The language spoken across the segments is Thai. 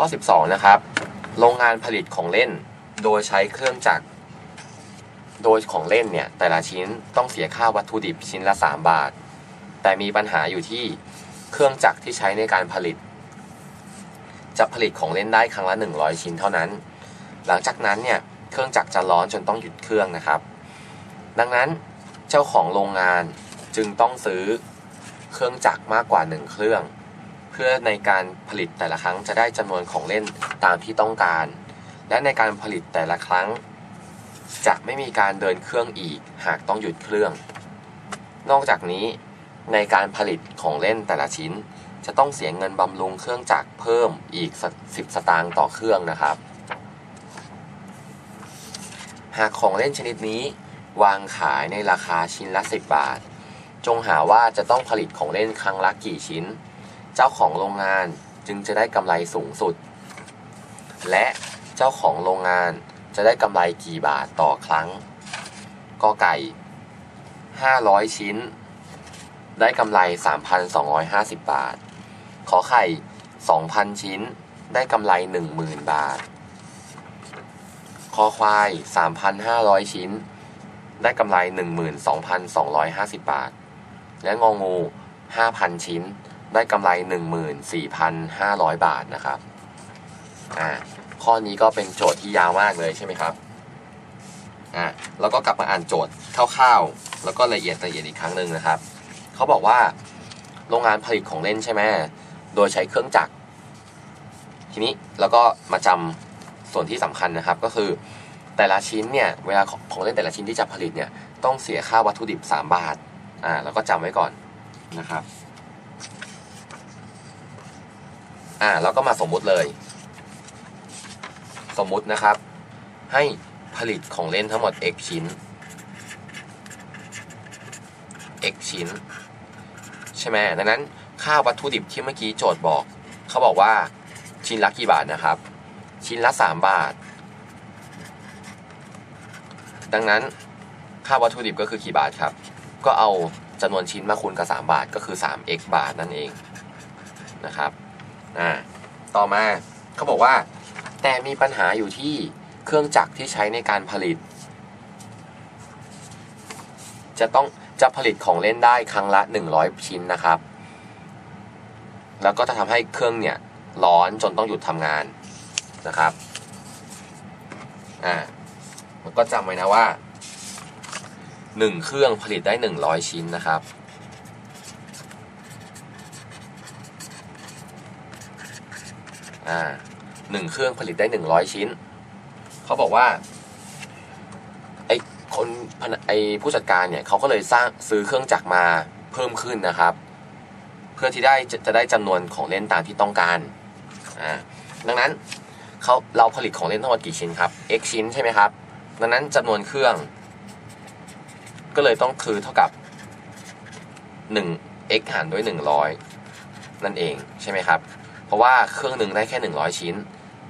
ข้อ 12 นะครับ โรงงานผลิตของเล่น โดยใช้เครื่องจักร โดยของเล่นเนี่ยแต่ละชิ้นต้องเสียค่าวัตถุดิบชิ้นละ 3 บาท แต่มีปัญหาอยู่ที่เครื่องจักรที่ใช้ในการผลิต จะผลิตของเล่นได้ครั้งละ 100 ชิ้นเท่านั้น หลังจากนั้นเนี่ยเครื่องจักรจะร้อนจนต้องหยุดเครื่องนะครับ ดังนั้นเจ้าของโรงงานจึงต้องซื้อเครื่องจักรมากกว่า 1 เครื่อง พื่อในการผลิตแต่ละครั้งจะได้จำนวนของเล่นตามที่ต้องการ และในการผลิตแต่ละครั้ง จะไม่มีการเดินเครื่องอีกหากต้องหยุดเครื่อง นอกจากนี้ ในการผลิตของเล่นแต่ละชิ้น จะต้องเสียเงินบำรุงเครื่องจักรเพิ่มอีก 10 สตางค์ต่อเครื่องนะครับ หากของเล่นชนิดนี้วางขายในราคาชิ้นละ 10 บาท จงหาว่าจะต้องผลิตของเล่นครั้งละกี่ชิ้น เจ้าของโรงงานจึงจะได้กำไรสูงสุด และเจ้าของโรงงานจะได้กำไรกี่บาทต่อครั้งกอไก่ 500 ชิ้น ได้กำไร 3,250 บาท ขอไข่ 2,000 ชิ้น ได้กำไร 10,000 บาท คอควาย 3,500 ชิ้น ได้กำไร 12,250 บาท และงองู 5,000 ชิ้น ได้กำไร 14,500 บาทนะครับอ่าข้อนี้ก็เป็นโจทย์ที่ยาวมากเลยใช่ไหมครับอ่าแล้วก็กลับมาอ่านโจทย์คร่าวๆ แล้วก็ละเอียดละเอียดอีกครั้งหนึ่งนะครับ เขาบอกว่าโรงงานผลิตของเล่นใช่ไหมโดยใช้เครื่องจักร ทีนี้แล้วก็มาจำส่วนที่สำคัญนะครับ ก็คือแต่ละชิ้นเนี่ยเวลาของของเล่นแต่ละชิ้นที่จะผลิตเนี่ยต้องเสียค่าวัตถุดิบ 3 บาทอ่าแล้วก็จำไว้ก่อนนะครับ อ่าแล้วก็มาสมมุติเลย สมมุตินะครับ ให้ผลิตของเล่นทั้งหมด x ชิ้น x ชิ้น ใช่ไหมดังนั้นค่าวัตถุดิบที่เมื่อกี้โจทย์บอก เขาบอกว่าชิ้นละกี่บาทนะครับ ชิ้นละ 3 บาท ดังนั้นค่าวัตถุดิบก็คือกี่บาทครับ ก็เอาจำนวนชิ้นมาคูณกับ 3 บาทก็คือ 3x บาทนั่นเองนะครับ อ่าต่อมาเขาบอกว่า แต่มีปัญหาอยู่ที่เครื่องจักรที่ใช้ในการผลิต จะต้องจะผลิตของเล่นได้ครั้งละ 100 ชิ้นนะครับ แล้วก็จะทำให้เครื่องเนี่ยร้อนจนต้องหยุดทำงานนะครับอ่ามันก็จำไว้นะว่า 1 เครื่องผลิตได้ 100 ชิ้นนะครับ อ่าหนึ่งเครื่องผลิตได้100ชิ้น เขาบอกว่าไอคนไอผู้จัดการเนี่ยเขาก็เลยสร้างซื้อเครื่องจักรมาเพิ่มขึ้นนะครับ เพื่อที่ได้จะจะได้จำนวนของเล่นตามที่ต้องการอ่าดังนั้นเขาเราผลิตของเล่นทั้งหมดกี่ชิ้นครับ x ชิ้นใช่ไหมครับ ดังนั้นจำนวนเครื่อง ก็เลยต้องคือเท่ากับ1 x หารด้วย 100 นั่นเองใช่ไหมครับ เพราะว่าเครื่องหนึ่งได้แค่ 100 ชิ้น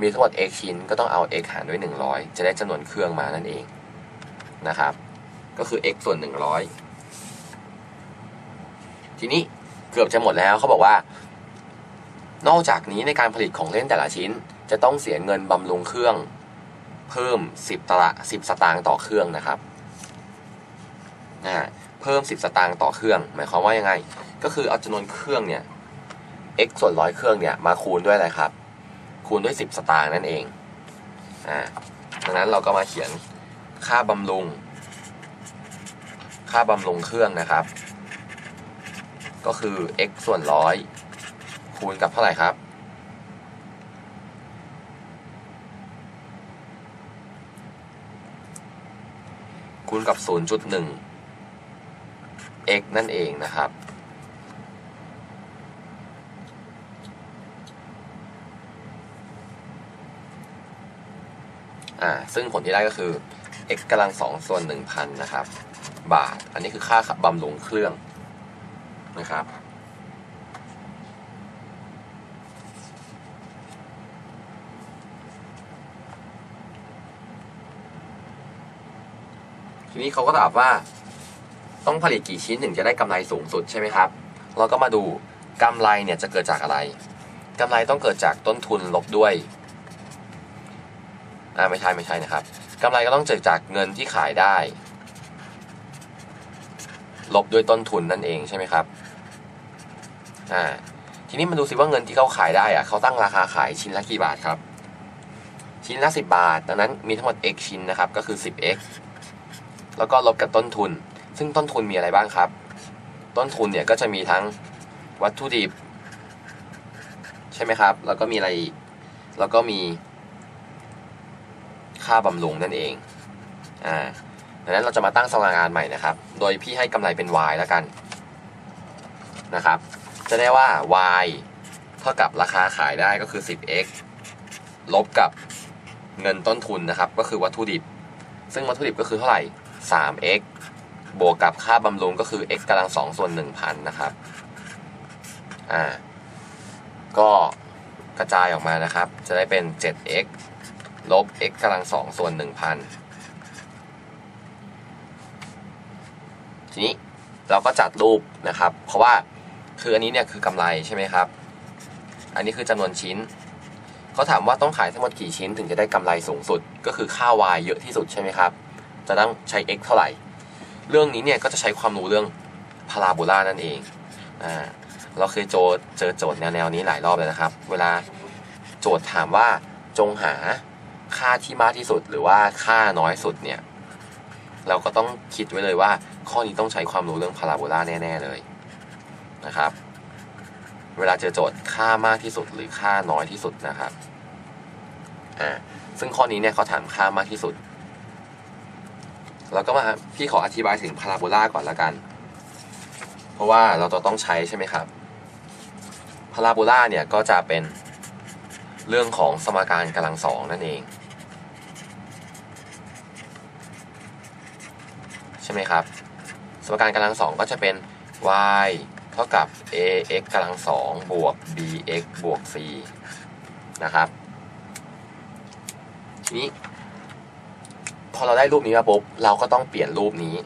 มีทั้งหมด x ชิ้นก็ต้องเอา x หารด้วย 100 จะได้จำนวนเครื่องมานั่นเองนะครับ ก็คือ x ส่วน 100 ทีนี้เกือบจะหมดแล้วเขาบอกว่า นอกจากนี้ในการผลิตของเล่นแต่ละชิ้น จะต้องเสียเงินบำรุงเครื่องเพิ่ม 10ตละ10 สตางค์ต่อเครื่องนะครับอ่เพิ่ม 10 สตางค์ต่อเครื่อง หมายความว่ายังไง ก็คือเอาจำนวนเครื่องเนี่ย x ส่วนร้อยเครื่องเนี่ยมาคูณด้วยอะไรครับ คูณด้วย 10 สตางค์นั่นเองอ่าดังนั้นเราก็มาเขียนค่าบำรุง ค่าบำรุงเครื่องนะครับ ก็คือ x ส่วนร้อยคูณกับเท่าไหร่ครับ คูณกับ 0.1 x นั่นเองนะครับ อ่าซึ่งผลที่ได้ก็คือ x กำลังสองส่วนหนึ่งพันนะครับ บาท อันนี้คือค่าบำรุงเครื่องนะครับ ทีนี้เขาก็ตอบว่า ต้องผลิตกี่ชิ้นถึงจะได้กำไรสูงสุดใช่ไหมครับ เราก็มาดูกำไรเนี่ยจะเกิดจากอะไรกำไรต้องเกิดจากต้นทุนลบด้วย อ่าไม่ใช่ไม่ใช่นะครับกำไรก็ต้องเกิดจากเงินที่ขายได้ ลบด้วยต้นทุนนั่นเองใช่ไหมครับอ่าทีนี้มาดูซิว่าเงินที่เขาขายได้อะเขาตั้งราคาขายชิ้นละกี่บาทครับ ชิ้นละ 10 บาท ดังนั้นมีทั้งหมด x ชิ้นนะครับก็คือ 10x แล้วก็ลบกับต้นทุน ซึ่งต้นทุนมีอะไรบ้างครับ ต้นทุนเนี่ยก็จะมีทั้งวัตถุดิบ ใช่ไหมครับ แล้วก็มีอะไรอีกแล้วก็มี ค่าบำรุงนั่นเอง อ่าดังนั้นเราจะมาตั้งสมการใหม่นะครับ โดยพี่ให้กำไรเป็น y แล้วกันนะครับ จะได้ว่า y เท่ากับราคาขายได้ก็คือ 10x ลบกับเงินต้นทุนนะครับ ก็คือวัตถุดิบ ซึ่งวัตถุดิบก็คือเท่าไหร่ 3x บวกกับค่าบำรุงก็คือ x กำลัง2ส่วน1,000นะครับ อ่า ก็กระจายออกมานะครับ จะได้เป็น 7x ลบ x กำลัง2ส่วน1,000ทีนี้เราก็จัดรูปนะครับ เพราะว่าคืออันนี้เนี่ยคือกำไรใช่ไหมครับ อันนี้คือจำนวนชิ้น เขาถามว่าต้องขายทั้งหมดกี่ชิ้นถึงจะได้กำไรสูงสุด ก็คือค่า y เยอะที่สุดใช่ไหมครับ จะต้องใช้ x เท่าไหร่ เรื่องนี้เนี่ยก็จะใช้ความรู้เรื่องพาราโบลานั่นเอง อ่า เราเคยโจทย์เจอโจทย์แนวๆนี้หลายรอบเลยนะครับ เวลาโจทย์ถามว่าจงหา ค่าที่มากที่สุดหรือว่าค่าน้อยสุดเนี่ย เราก็ต้องคิดไว้เลยว่า ข้อนี้ต้องใช้ความรู้เรื่องพาราโบลาแน่ ๆ เลยนะครับ เวลาเจอโจทย์ค่ามากที่สุดหรือค่าน้อยที่สุดนะครับอ่าซึ่งข้อนี้เนี่ยเขาถามค่ามากที่สุดเราก็มาพี่ขออธิบายถึงพาราโบลาก่อนละกัน เพราะว่าเราจะต้องใช้ใช่ไหมครับพาราโบลาเนี่ยก็จะเป็นเรื่องของสมการกำลังสองนั่นเอง ช่ไหมครับ สมการกำลังสองก็จะเป็น y เท่ากับ ax กำลังสองบวก bx บวก c นะครับทีนี้ พอเราได้รูปนี้มาปุ๊บเราก็ต้องเปลี่ยนรูปนี้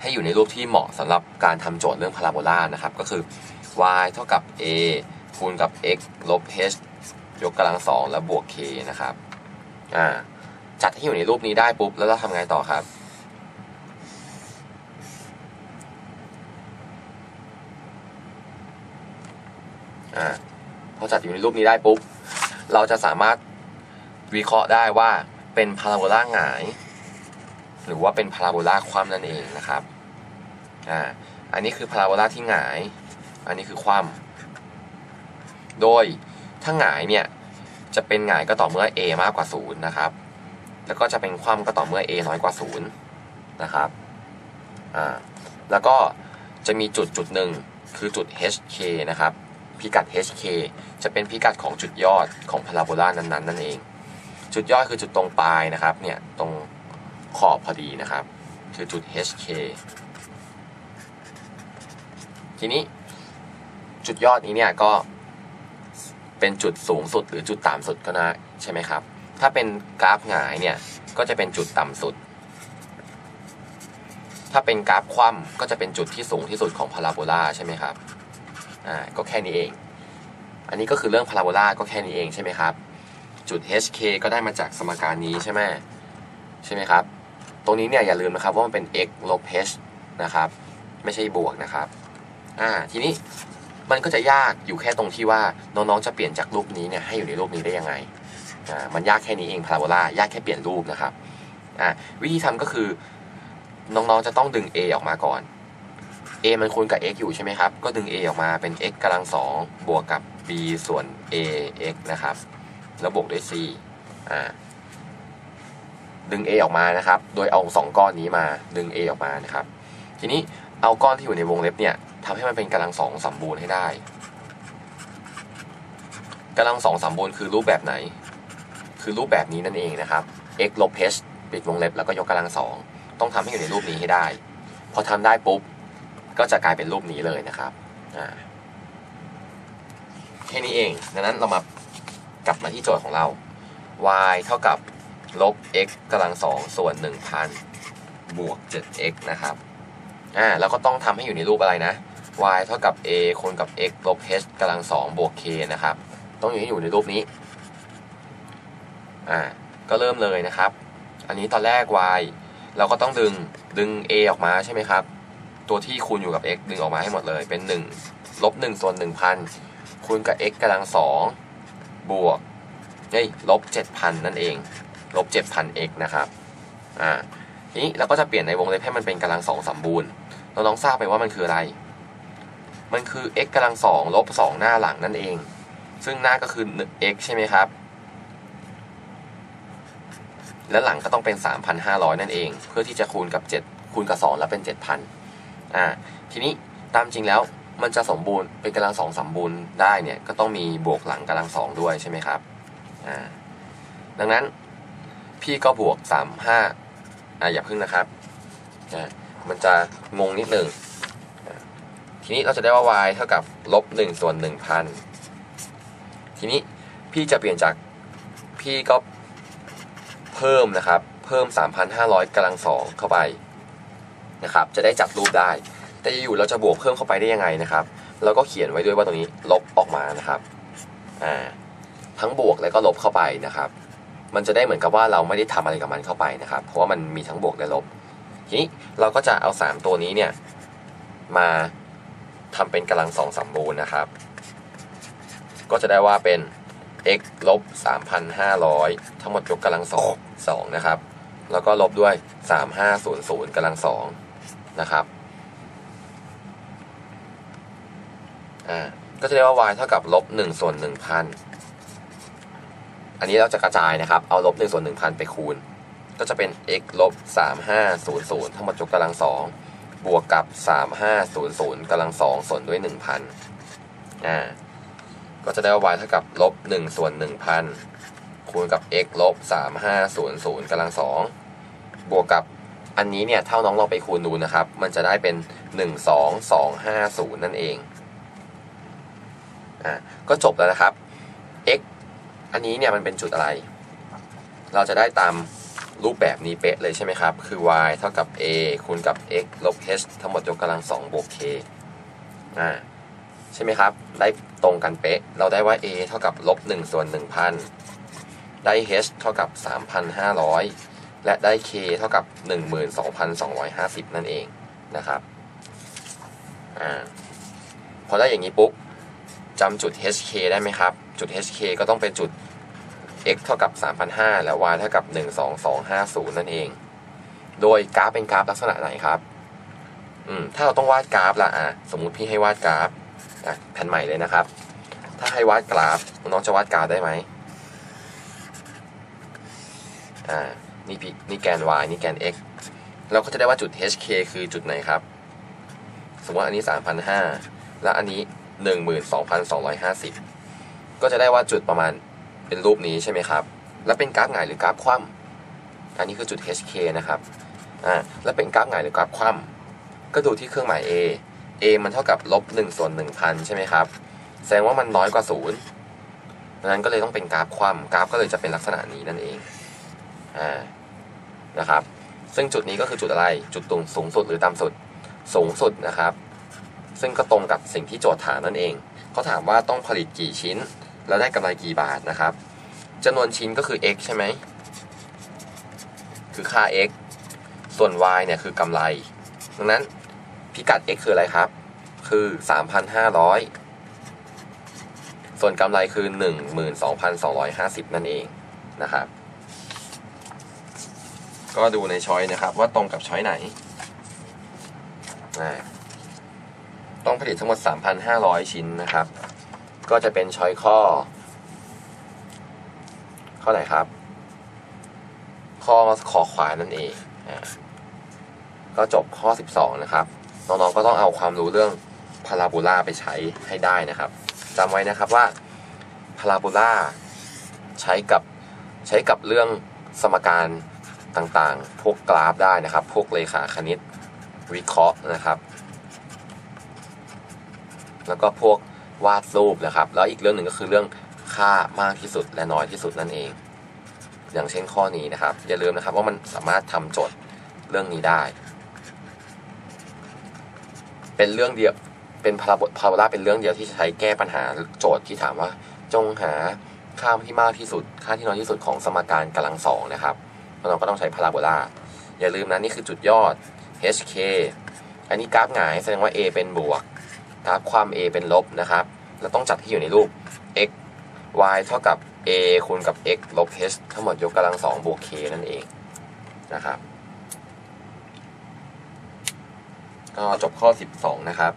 ให้อยู่ในรูปที่เหมาะสำหรับการทำโจทย์เรื่องพาราโบลานะครับ ก็คือ y เท่ากับ a คูณกับ x ลบ h ยกกำลังสองแล้วบวก k นะครับอ่าจัดให้อยู่ในรูปนี้ได้ปุ๊บแล้วเราทำไงต่อครับ อ่าพอจัดอยู่ในรูปนี้ได้ปุ๊บ เราจะสามารถวิเคราะห์ได้ว่าเป็นพาราโบลาหงาย หรือว่าเป็นพาราโบลาคว่ำนั่นเองนะครับอ่าอันนี้คือพาราโบลาที่หงาย อันนี้คือคว่ำโดยถ้าหงายเนี่ยจะเป็นหงายก็ต่อเมื่อ a มากกว่า 0 นะครับ แล้วก็จะเป็นคว่ำก็ต่อเมื่อ a น้อยกว่า 0 นะครับ อ่า แล้วก็จะมีจุดจุดหนึ่งคือจุด hk นะครับ พิกัด hk จะเป็นพิกัดของจุดยอดของพาราโบลานั้นๆนั่นเอง จุดยอดคือจุดตรงปลายนะครับเนี่ยตรงขอบพอดีนะครับ คือจุด hk ทีนี้จุดยอดนี้เนี่ยก็เป็นจุดสูงสุดหรือจุดต่ำสุดก็นะใช่ไหมครับ ถ้าเป็นกราฟหงายเนี่ยก็จะเป็นจุดต่ำสุด ถ้าเป็นกราฟคว่ำก็จะเป็นจุดที่สูงที่สุดของพาราโบลาใช่ไหมครับ อ่าก็แค่นี้เอง อันนี้ก็คือเรื่องพาราโบลาก็แค่นี้เองใช่ไหมครับ จุด hk ก็ได้มาจากสมการนี้ใช่ไหมใช่ไหมครับ ตรงนี้เนี่ยอย่าลืมนะครับว่ามันเป็น x ลบ h นะครับ ไม่ใช่บวกนะครับ อ่า ทีนี้มันก็จะยากอยู่แค่ตรงที่ว่าน้องๆจะเปลี่ยนจากรูปนี้เนี่ยให้อยู่ในรูปนี้ได้ยังไง อ่า มันยากแค่นี้เองพาราโบลายากแค่เปลี่ยนรูปนะครับ อ่า วิธีทำก็คือน้องๆจะต้องดึง a ออกมาก่อน a มันคูณกับ x อยู่ใช่ไหมครับ ก็ดึง a ออกมาเป็น x กำลังสองบวกกับ b ส่วน a x นะครับ แล้วบวกด้วย c อ่า ดึง a ออกมานะครับ โดยเอาสองก้อนนี้มา ดึง a ออกมานะครับ ทีนี้เอาก้อนที่อยู่ในวงเล็บเนี่ยทำให้มันเป็นกำลังสองสมบูรณ์ให้ได้กำลังสองสมบูรณ์คือรูปแบบไหน คือรูปแบบนี้นั่นเองนะครับ x ลบ h ปิดวงเล็บแล้วก็ยกกำลังสอง ต้องทำให้อยู่ในรูปนี้ให้ได้ พอทำได้ปุ๊บ ก็จะกลายเป็นรูปนี้เลยนะครับอ่าแค่นี้เอง ดังนั้นเรามากลับมาที่โจทย์ของเรา y เท่ากับลบ x กำลังสองส่วน 1,000 บวก 7x นะครับ อ่าแล้วก็ต้องทำให้อยู่ในรูปอะไรนะ y เท่ากับ a คูณกับ x ลบ h กำลังสองบวก k นะครับ ต้องอยู่ให้อยู่ในรูปนี้ อ่า ก็เริ่มเลยนะครับ อันนี้ตอนแรก y เราก็ต้องดึงดึง a ออกมาใช่ไหมครับ ตัวที่คูณอยู่กับ x ดึงออกมาให้หมดเลย เป็น1ลบ1ส่วน1,000 คูณกับ x กำลังสองบวกเฮ้ยลบ7,000 นั่นเอง ลบ 7,000 x นะครับ อ่าทีนี้เราก็จะเปลี่ยนในวงเล็บให้มันเป็นกำลังสองสมบูรณ์ เราลองทราบไปว่ามันคืออะไร มันคือ x กำลังสองลบสองหน้าหลังนั่นเอง ซึ่งหน้าก็คือ x ใช่ไหมครับ และหลังก็ต้องเป็น 3,500 นั่นเอง เพื่อที่จะคูณกับ 7 คูณกับ 2 แล้วเป็น 7,000 อ่าทีนี้ตามจริงแล้วมันจะสมบูรณ์เป็นกำลังสองสมบูรณ์ได้เนี่ยก็ต้องมีบวกหลังกำลังสองด้วยใช่ไหมครับอ่าดังนั้นพี่ก็บวก35อ่าอย่าพึ่งนะครับอ่ามันจะงงนิดหนึ่งทีนี้เราจะได้ว่า y เท่ากับลบ1ส่วน1,000ทีนี้พี่จะเปลี่ยนจากพี่ก็เพิ่มนะครับ เพิ่ม 3,500กำลังสองเข้าไป นะครับ จะได้จับรูปได้ แต่อยู่เราจะบวกเพิ่มเข้าไปได้ยังไงนะครับ เราก็เขียนไว้ด้วยว่าตรงนี้ลบออกมานะครับอ่าทั้งบวกแล้วก็ลบเข้าไปนะครับ มันจะได้เหมือนกับว่าเราไม่ได้ทำอะไรกับมันเข้าไปนะครับ เพราะว่ามันมีทั้งบวกและลบ ทีนี้เราก็จะเอา 3 ตัวนี้เนี่ยมาทำเป็นกำลังสองสมบูรณ์นะครับ ก็จะได้ว่าเป็น x ลบ 3,500 ทั้งหมดยกกำลังสองสองนะครับ แล้วก็ลบด้วย 3500กำลังสอง นะครับอ่าก็จะได้ว่า y เท่ากับลบ1ส่วน1,000 อันนี้เราจะกระจายนะครับ เอาลบ1ส่วน1,000 ไปคูณ ก็จะเป็น x ลบ3500 ทั้งหมดยกกำลังสองบวกกับ 3500กำลังสองส่วนด้วย 1,000อ่าก็จะได้ว่า y เท่ากับลบ1ส่วน1,000 คูณกับ x ลบ3500กำลังสองบวกกับ อันนี้เนี่ยเท่าน้องลองไปคูณดูนะครับ มันจะได้เป็น 12250 นั่นเองอ่าก็จบแล้วนะครับ x อันนี้เนี่ยมันเป็นจุดอะไร เราจะได้ตามรูปแบบนี้เป๊ะเลยใช่ไหมครับ คือ y เท่ากับ a คูณกับ x ลบ h ทั้งหมดยกกำลังสองบวก k อ่าใช่ไหมครับ ได้ตรงกันเป๊ะ เราได้ว่า a เท่ากับลบ1ส่วน1,000 ได้ h เท่ากับ 3,500 และได้ k เท่ากับ 12,250 นั่นเองนะครับอ่าพอได้อย่างนี้ปุ๊บจำจุด hk ได้ไหมครับ จุด hk ก็ต้องเป็นจุด x เท่ากับ 3,500 และ y เท่ากับ 12250 นั่นเอง โดยกราฟเป็นกราฟลักษณะไหนครับ อืม ถ้าเราต้องวาดกราฟละอะ สมมุติพี่ให้วาดกราฟอะแผ่นใหม่เลยนะครับ ถ้าให้วาดกราฟ น้องจะวาดกราฟได้ไหมอ่า นี่พนี่แกน y นี่แกน x เราก็จะได้ว่าจุด hk คือจุดไหนครับ สมมติว่าอันนี้ 3,500 และอันนี้ 12,250 ก็จะได้ว่าจุดประมาณเป็นรูปนี้ใช่ไหมครับ แล้วเป็นกราฟหงายหรือกราฟคว่ำอันนี้คือจุด hk นะครับอ่าแล้วเป็นกราฟหงายหรือกราฟคว่ำก็ดูที่เครื่องหมาย a a มันเท่ากับลบ1ส่วน1,000 ใช่ไหมครับ แสดงว่ามันน้อยกว่า0ดังนั้นก็เลยต้องเป็นกราฟคว่ำกราฟก็เลยจะเป็นลักษณะนี้นั่นเอง อ่านะครับ ซึ่งจุดนี้ก็คือจุดอะไรจุดตรงสูงสุดหรือต่ำสุดสูงสุดนะครับ ซึ่งก็ตรงกับสิ่งที่โจทย์ถามนั่นเองเขาถามว่าต้องผลิตกี่ชิ้น แล้วได้กำไรกี่บาทนะครับจำนวนชิ้นก็คือ x ใช่ไหมคือค่า x ส่วน y เนี่ยคือกำไร ดังนั้นพิกัด x คืออะไรครับ คือ 3,500 ส่วนกำไรคือ 12,250 นั่นเองนะครับ ก็ดูในช้อยนะครับ ว่าตรงกับช้อยไหน ต้องผลิตทั้งหมด 3,500 ชิ้นนะครับ ก็จะเป็นช้อยข้อ ข้อไหนครับ ข้อขอควานั่นเองอก็จบข้อ 12 นะครับ น้องๆ ก็ต้องเอาความรู้เรื่องพาราโบลาไปใช้ให้ได้นะครับจำไว้นะครับว่าพาราโบลาใช้กับใช้กับเรื่องสมการ ต่างๆ พวกกราฟได้นะครับ พวกเลขาคณิตวิเคราะห์นะครับ แล้วก็พวกวาดรูปนะครับ แล้วอีกเรื่องหนึ่งก็คือเรื่องค่ามากที่สุดและน้อยที่สุดนั่นเอง อย่างเช่นข้อนี้นะครับ อย่าลืมนะครับว่ามันสามารถทำโจทย์เรื่องนี้ได้ เป็นเรื่องเดียวเป็นพาราโบพาราบลาเป็นเรื่องเดียวที่ใช้แก้ปัญหาโจทย์ที่ถามว่า จงหาค่าที่มากที่สุด ค่าที่น้อยที่สุดของสมการกำลังสองนะครับ เราก็ต้องใช้พาราโบลาอย่าลืมนะนี่คือจุดยอด hk อันนี้กราฟหงายแสดงว่า a เป็นบวก กราฟความ a เป็นลบนะครับ เราต้องจัดที่อยู่ในรูป x y เท่ากับ a คูณกับ x ลบ h ทั้งหมดยกกำลังสองบวก k นั่นเองนะครับ ก็จบข้อ 12 นะครับ